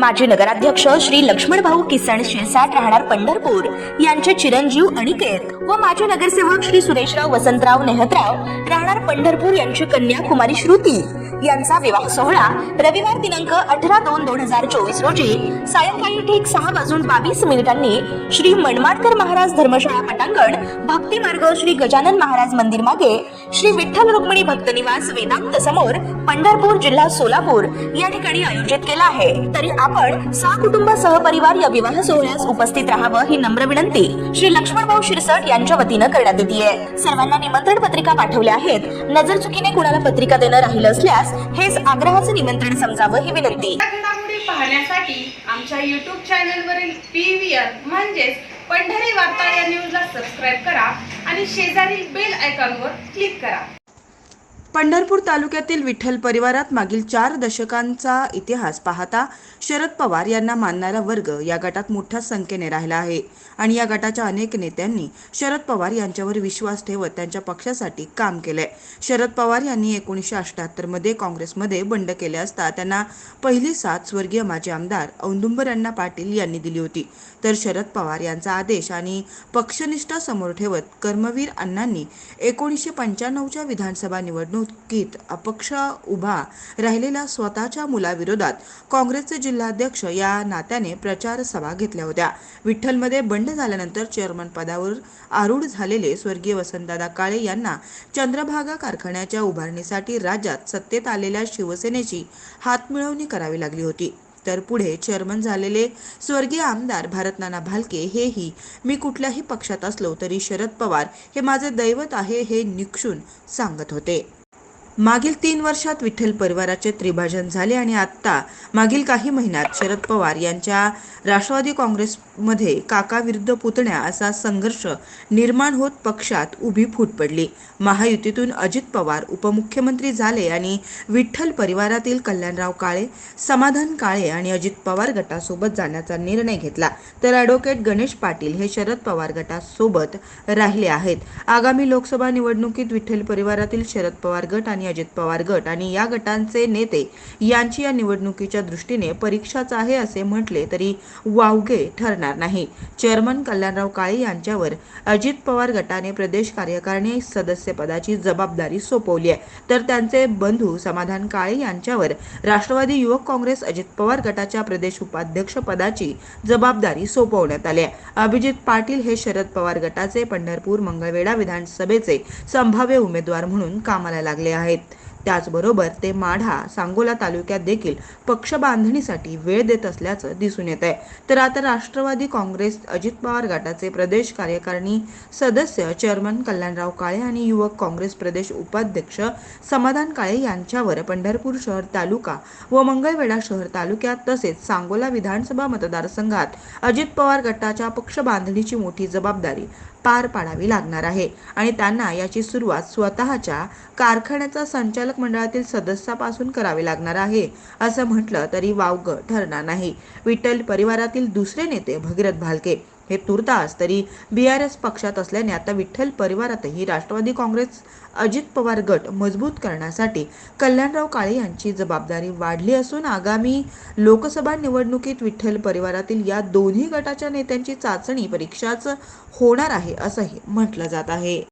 माजी नगराध्यक्ष श्री लक्ष्मण भाऊ किसन शिरसाट राहणार पंढरपूर यांचे चिरंजीव अनिकेत व माजी नगरसेवक श्री सुरेशराव वसंतराव नेहतराव राहणार पंढरपूर यांची कन्या कुमारी श्रुती. यांचा विवाह सोहळा रविवार दिनांक अठरा दोन दोन हजार चोवीस रोजी सायंकाळी ठीक सहा वाजून बावीस मिनिटांनी श्री मनमाडकर महाराज धर्मशाळा पटांगण भक्ती मार्ग श्री गजानन महाराज मंदिर मागे श्री विठ्ठल रुक्मिणी भक्त निवास वेदांत समोर पंढरपूर जिल्हा सोलापूर या ठिकाणी आयोजित केला आहे. तरी आपण सहकुटुंब सहपरिवार या विवाह सोहळ्यास उपस्थित राहावं ही नम्र विनंती. श्री लक्ष्मणभाऊ शिरसट यांनी यांच्या वतीनं करण्यात येते सर्वांना निमंत्रण पत्रिका पाठवल्या आहेत. नजर चुकीने कुणाला पत्रिका देणं राहिलं असल्यास हेच आग्रहाचं निमंत्रण समजावं ही विनंती. पाहण्यासाठी आमच्या युट्यूब चॅनलवरील पी व्ही आर म्हणजेच पंढरी वार्ता या न्यूजला सबस्क्राईब करा आणि शेजारील बेल आयकॉनवर क्लिक करा. पंढरपूर तालुक्यातील विठ्ठल परिवारात मागील चार दशकांचा इतिहास पाहता शरद पवार यांना मानणारा वर्ग या गटात मोठ्या संख्येने राहिला आहे. आणि या गटाच्या अनेक नेत्यांनी शरद पवार यांच्यावर विश्वास ठेवत त्यांच्या पक्षासाठी काम केलंय. शरद पवार यांनी एकोणीसशे अठ्ठ्याहत्तरमध्ये काँग्रेसमध्ये बंड केले असता त्यांना पहिली साथ स्वर्गीय माजी आमदार औदुंबरअण्णा पाटील यांनी दिली होती. तर शरद पवार यांचा आदेश आणि पक्षनिष्ठा समोर ठेवत कर्मवीर अण्णांनी एकोणीसशे पंच्याण्णवच्या विधानसभा निवडणूक निवडणुकीत अपक्ष उभा राहिलेल्या स्वतःच्या मुलाविरोधात काँग्रेसचे जिल्हाध्यक्ष या नात्याने प्रचार सभा घेतल्या होत्या. विठ्ठलमध्ये बंड झाल्यानंतर चेअरमन पदावर आरूढ झालेले स्वर्गीय वसंतदादा काळे यांना चंद्रभागा कारखान्याच्या उभारणीसाठी राज्यात सत्तेत आलेल्या शिवसेनेची हातमिळवणी करावी लागली होती. तर पुढे चेअरमन झालेले स्वर्गीय आमदार भारतनाना भालके हेही मी कुठल्याही पक्षात असलो तरी शरद पवार हे माझे दैवत आहे हे निक्षून सांगत होते. मागील तीन वर्षात विठ्ठल परिवाराचे त्रिभाजन झाले आणि आत्ता मागील काही महिन्यात शरद पवार यांच्या राष्ट्रवादी काँग्रेसमध्ये काका विरुद्ध पुतण्या असा संघर्ष निर्माण होत पक्षात उभी फूट पडली. महायुतीतून अजित पवार उपमुख्यमंत्री झाले आणि विठ्ठल परिवारातील कल्याणराव काळे समाधान काळे आणि अजित पवार गटासोबत जाण्याचा निर्णय घेतला. तर ॲडव्होकेट गणेश पाटील हे शरद पवार गटासोबत राहिले आहेत. आगामी लोकसभा निवडणुकीत विठ्ठल परिवारातील शरद पवार गट आणि अजित पवार गट आणि या गटांचे नेते यांची या निवडणुकीच्या दृष्टीने परीक्षाच आहे असे म्हटले तरी वावगे ठरणार नाही. चेअरमन कल्याणराव काळे यांच्यावर अजित पवार गटाने प्रदेश कार्यकारिणी सदस्यपदाची जबाबदारी सोपवली आहे. तर त्यांचे बंधू समाधान काळे यांच्यावर राष्ट्रवादी युवक काँग्रेस अजित पवार गटाच्या प्रदेश उपाध्यक्ष पदाची जबाबदारी सोपवण्यात आली आहे. अभिजित पाटील हे शरद पवार गटाचे पंढरपूर मंगळवेढा विधानसभेचे संभाव्य उमेदवार म्हणून कामाला लागले आहेत. त्याचबरोबर ते माढा सांगोला तालुक्यात देखील पक्ष बांधणीसाठी वेळ देत असल्याचं दिसून येत आहे. तर आता राष्ट्रवादी काँग्रेस अजित पवार गटाचे प्रदेश कार्यकारिणी सदस्य चेअरमन कल्याणराव काळे आणि युवक काँग्रेस प्रदेश उपाध्यक्ष समाधान काळे यांच्यावर पंढरपूर शहर तालुका व मंगळवेढा शहर तालुक्यात तसेच सांगोला विधानसभा मतदारसंघात अजित पवार गटाच्या पक्ष बांधणीची मोठी जबाबदारी पार पाडावी लागणार आहे. आणि त्यांना याची सुरुवात स्वतःच्या कारखान्याचा संचालक मंडळातील सदस्यापासून करावी लागणार आहे. असं म्हटलं तरी वावगं ठरणार नाही. विठ्ठल परिवारातील दुसरे नेते भगीरथ भालके हे तुर्तास तरी बी आर एस पक्षात असल्याने आता विठ्ठल परिवारातही राष्ट्रवादी काँग्रेस अजित पवार गट मजबूत करण्यासाठी कल्याणराव काळे यांची जबाबदारी वाढली असून आगामी लोकसभा निवडणुकीत विठ्ठल परिवारातील या दोन्ही गटाच्या नेत्यांची चाचणी परीक्षाच होणार आहे असंही म्हटलं जात आहे.